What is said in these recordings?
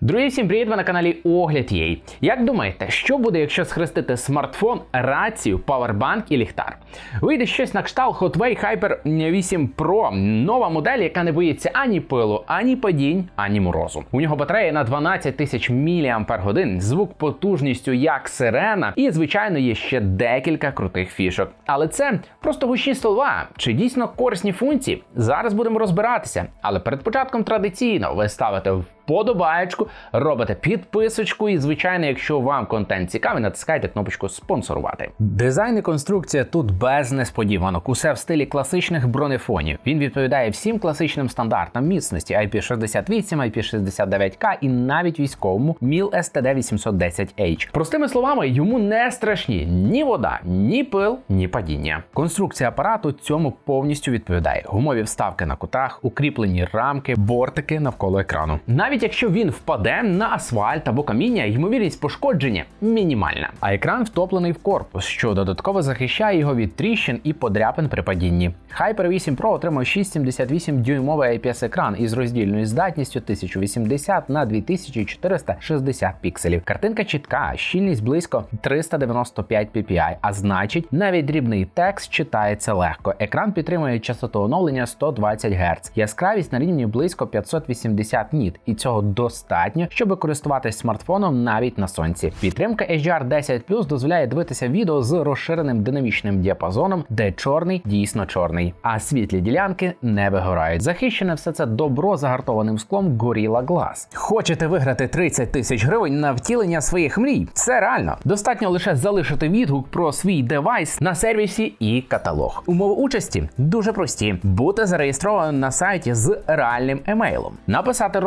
Друзі, всім привіт! Ви на каналі Огляд Єй. Як думаєте, що буде, якщо схрестити смартфон, рацію, павербанк і ліхтар? Вийде щось на кшталт Hotway Hyper 8 Pro, нова модель, яка не боїться ані пилу, ані падінь, ані морозу. У нього батарея на 12 тисяч мАч, звук потужністю як сирена, і звичайно є ще декілька крутих фішок. Але це просто гучні слова. Чи дійсно корисні функції? Зараз будемо розбиратися. Але перед початком традиційно ви ставите в подобаєчку, робите підписочку, і, звичайно, якщо вам контент цікавий, натискайте кнопочку спонсорувати. Дизайн і конструкція тут без несподіванок. Усе в стилі класичних бронефонів. Він відповідає всім класичним стандартам міцності IP68, IP69K і навіть військовому MIL STD 810H. Простими словами, йому не страшні ні вода, ні пил, ні падіння. Конструкція апарату цьому повністю відповідає. Гумові вставки на кутах, укріплені рамки, бортики навколо екрану. Навіть якщо він впаде на асфальт або каміння, ймовірність пошкодження мінімальна. А екран втоплений в корпус, що додатково захищає його від тріщин і подряпин при падінні. Hyper 8 Pro отримав 678 дюймовий IPS екран із роздільною здатністю 1080 на 2460 пікселів. Картинка чітка, щільність близько 395 ppi, а значить, навіть дрібний текст читається легко. Екран підтримує частоту оновлення 120 Гц, яскравість на рівні близько 580 ніт, і цього достатньо, щоб користуватись смартфоном навіть на сонці. Підтримка HDR 10 дозволяє дивитися відео з розширеним динамічним діапазоном, де чорний дійсно чорний, а світлі ділянки не вигорають. Захищене все це добро загартованим склом Gorilla Glass. Хочете виграти 30 тисяч гривень на втілення своїх мрій? Це реально. Достатньо лише залишити відгук про свій девайс на сервісі і каталог. Умови участі дуже прості: бути зареєстрованим на сайті з реальним емейлом, написати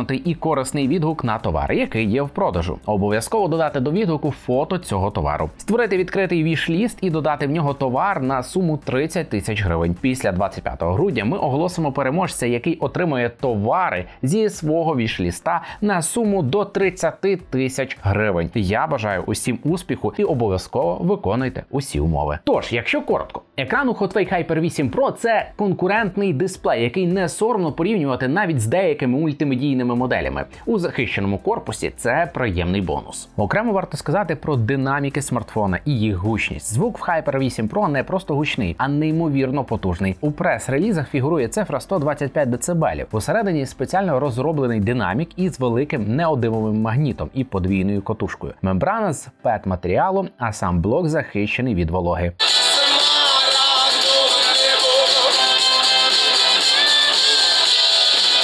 розгорнутий і корисний відгук на товар, який є в продажу. Обов'язково додати до відгуку фото цього товару, створити відкритий віш-ліст і додати в нього товар на суму 30 тисяч гривень. Після 25 грудня ми оголосимо переможця, який отримує товари зі свого віш-ліста на суму до 30 тисяч гривень. Я бажаю усім успіху і обов'язково виконуйте усі умови. Тож, якщо коротко, екран у Hotway Hyper 8 Pro – це конкурентний дисплей, який не соромно порівнювати навіть з деякими мультимедійними моделями. У захищеному корпусі це приємний бонус. Окремо варто сказати про динаміки смартфона і їх гучність. Звук в Hyper 8 Pro не просто гучний, а неймовірно потужний. У прес-релізах фігурує цифра 125 дБ. Усередині спеціально розроблений динамік із великим неодимовим магнітом і подвійною котушкою. Мембрана з пет матеріалу, а сам блок захищений від вологи.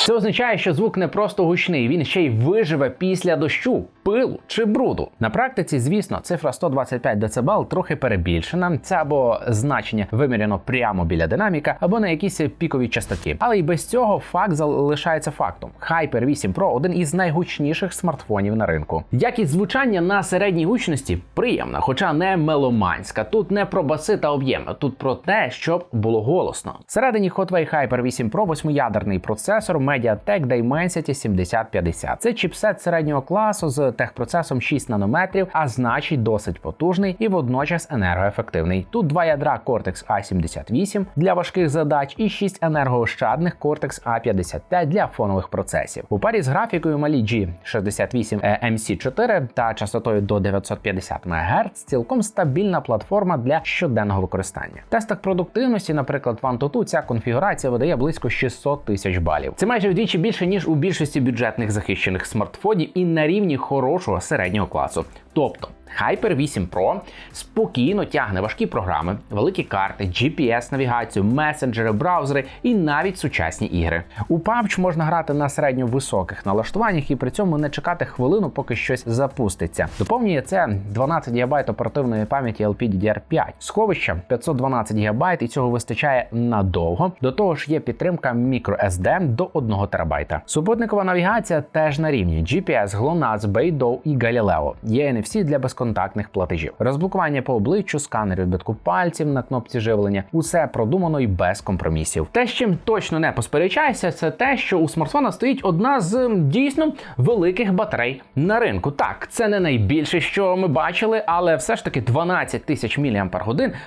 Це означає, що звук не просто гучний, він ще й виживе після дощу, пилу чи бруду. На практиці, звісно, цифра 125 дБ трохи перебільшена. Це або значення виміряно прямо біля динаміка, або на якійсь піковій частоті. Але й без цього факт залишається фактом. Hyper 8 Pro один із найгучніших смартфонів на ринку. Якість звучання на середній гучності приємна, хоча не меломанська. Тут не про баси та об'єми, тут про те, щоб було голосно. Всередині Hotway Hyper 8 Pro восьмиядерний процесор MediaTek Dimensity 7050. Це чіпсет середнього класу з техпроцесом 6 нанометрів, а значить досить потужний і водночас енергоефективний. Тут два ядра Cortex A78 для важких задач і 6 енергоощадних Cortex A55 для фонових процесів. У парі з графікою малі G68 MC4 та частотою до 950 МГц цілком стабільна платформа для щоденного використання. В тестах продуктивності, наприклад, в AnTuTu ця конфігурація видає близько 600 тисяч балів. Це майже вдвічі більше ніж у більшості бюджетних захищених смартфонів і на рівні хорошого середнього класу. Тобто Hyper 8 Pro спокійно тягне важкі програми, великі карти, GPS-навігацію, месенджери, браузери і навіть сучасні ігри. У PUBG можна грати на середньо високих налаштуваннях і при цьому не чекати хвилину, поки щось запуститься. Доповнює це 12 ГБ оперативної пам'яті LPDDR5, сховища 512 ГБ, і цього вистачає надовго. До того ж, є підтримка microSD до 1 ТБ. Супутникова навігація теж на рівні GPS, GLONASS, Beidou і Galileo. Є NFC для безкоштовного безконтактних платежів, розблокування по обличчю, сканер відбитку пальців на кнопці живлення. Усе продумано і без компромісів. Те, з чим точно не посперечайся, це те, що у смартфона стоїть одна з дійсно великих батарей на ринку. Так, це не найбільше, що ми бачили, але все ж таки 12 тисяч мАч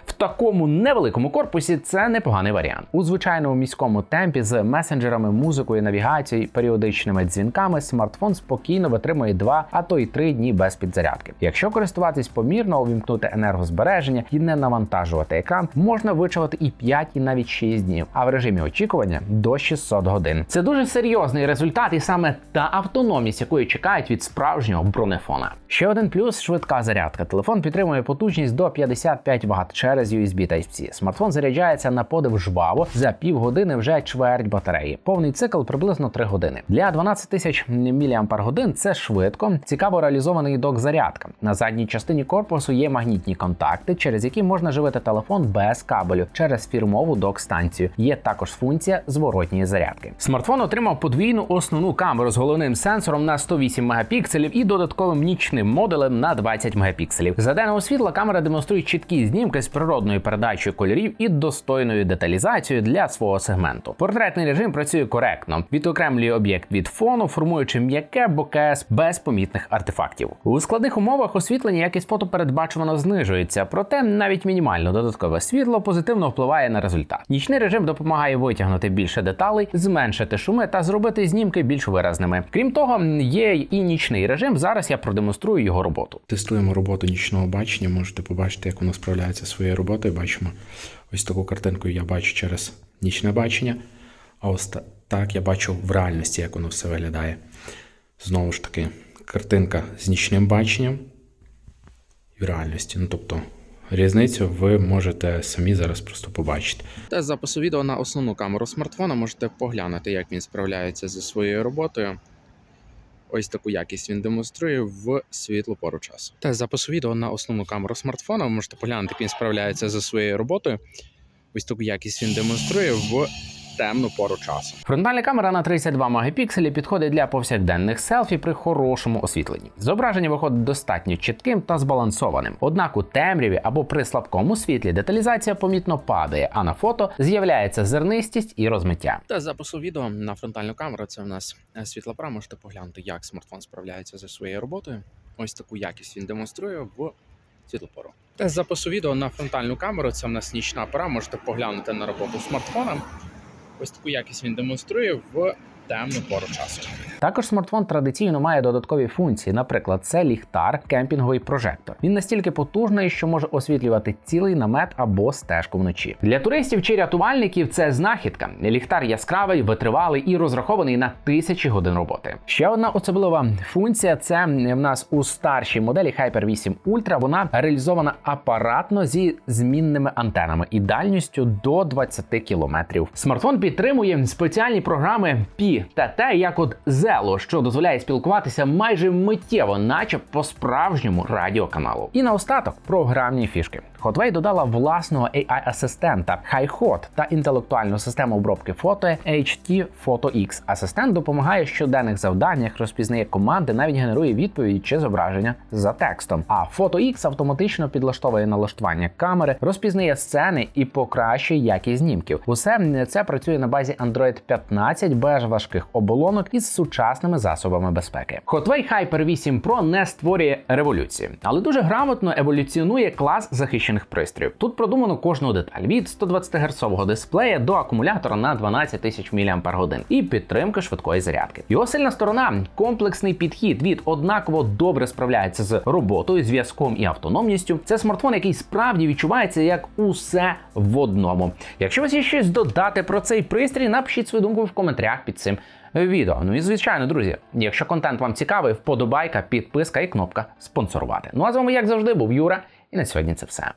в такому невеликому корпусі це непоганий варіант. У звичайному міському темпі з месенджерами, музикою, навігацією, періодичними дзвінками смартфон спокійно витримує 2, а то й 3 дні без підзарядки. Якщо користуватись помірно, увімкнути енергозбереження і не навантажувати екран, можна вичавати і 5, і навіть 6 днів, а в режимі очікування до 600 годин. Це дуже серйозний результат, і саме та автономність, якої чекають від справжнього бронефона. Ще один плюс швидка зарядка. Телефон підтримує потужність до 55 Вт через USB Type-C. Смартфон заряджається на подив жваво за півгодини вже чверть батареї. Повний цикл приблизно 3 години. Для 12 тисяч мАч це швидко, цікаво реалізований док зарядка. На задній частині корпусу є магнітні контакти, через які можна живити телефон без кабелю через фірмову док-станцію. Є також функція зворотньої зарядки. Смартфон отримав подвійну основну камеру з головним сенсором на 108 мегапікселів і додатковим нічним модулем на 20 мегапікселів. За денного світла камера демонструє чіткі знімки з природною передачею кольорів і достойною деталізацією для свого сегменту. Портретний режим працює коректно, відокремлює об'єкт від фону, формуючи м'яке бокес без помітних артефактів. У складних умовах освітлення якість фото передбачувано знижується, проте навіть мінімально додаткове світло позитивно впливає на результат. Нічний режим допомагає витягнути більше деталей, зменшити шуми та зробити знімки більш виразними. Крім того, є і нічний режим. Зараз я продемонструю його роботу. Тестуємо роботу нічного бачення. Можете побачити, як воно справляється зі своєю роботою. Бачимо ось таку картинку я бачу через нічне бачення. А ось так я бачу в реальності, як воно все виглядає. Знову ж таки, картинка з нічним баченням і в реальності. Ну тобто, різницю ви можете самі зараз просто побачити. Тест запису відео на основну камеру смартфона можете поглянути, як він справляється зі своєю роботою. Ось таку якість він демонструє в світлу пору часу. Тест запису відео на основну камеру смартфона. Ви можете поглянути, як він справляється за своєю роботою. Ось таку якість він демонструє в темну пору часу. Фронтальна камера на 32 мегапікселі підходить для повсякденних селфі при хорошому освітленні. Зображення виходить достатньо чітким та збалансованим. Однак у темряві або при слабкому світлі деталізація помітно падає, а на фото з'являється зернистість і розмиття. Тест запису відео на фронтальну камеру. Це в нас е, світла пра. Можете поглянути, як смартфон справляється зі своєю роботою. Ось таку якість він демонструє в світлу пору. Тест запису відео на фронтальну камеру. Це в нас нічна пора. Можете поглянути на роботу смартфона. Ось таку якість він демонструє в темну пору часу. Також смартфон традиційно має додаткові функції, наприклад, це ліхтар, кемпінговий прожектор. Він настільки потужний, що може освітлювати цілий намет або стежку вночі. Для туристів чи рятувальників це знахідка. Ліхтар яскравий, витривалий і розрахований на тисячі годин роботи. Ще одна особлива функція це в нас у старшій моделі Hyper 8 Ultra. Вона реалізована апаратно зі змінними антенами і дальністю до 20 км. Смартфон підтримує спеціальні програми Та T, як от Zelo, що дозволяє спілкуватися майже миттєво, наче по справжньому радіоканалу. І наостаток програмні фішки. Hotway додала власного AI-асистента HiHot та інтелектуальну систему обробки фото HT Photo X. Асистент допомагає в щоденних завданнях, розпізнає команди, навіть генерує відповіді чи зображення за текстом. А Photo X автоматично підлаштовує налаштування камери, розпізнає сцени і покращує якість знімків. Усе це працює на базі Android 15 без важких оболонок із сучасними засобами безпеки. Hotway Hyper 8 Pro не створює революції, але дуже грамотно еволюціонує клас захищених пристроїв. Тут продумано кожну деталь від 120 Гц дисплея до акумулятора на 12 тисяч мАч і підтримки швидкої зарядки. Його сильна сторона комплексний підхід від однаково добре справляється з роботою, зв'язком і автономністю. Це смартфон, який справді відчувається як усе в одному. Якщо у вас є щось додати про цей пристрій, напишіть свою думку в коментарях під цим відео. Ну і звичайно, друзі, якщо контент вам цікавий, вподобайка, підписка і кнопка спонсорувати. Ну а з вами, як завжди, був Юра, і на сьогодні це все.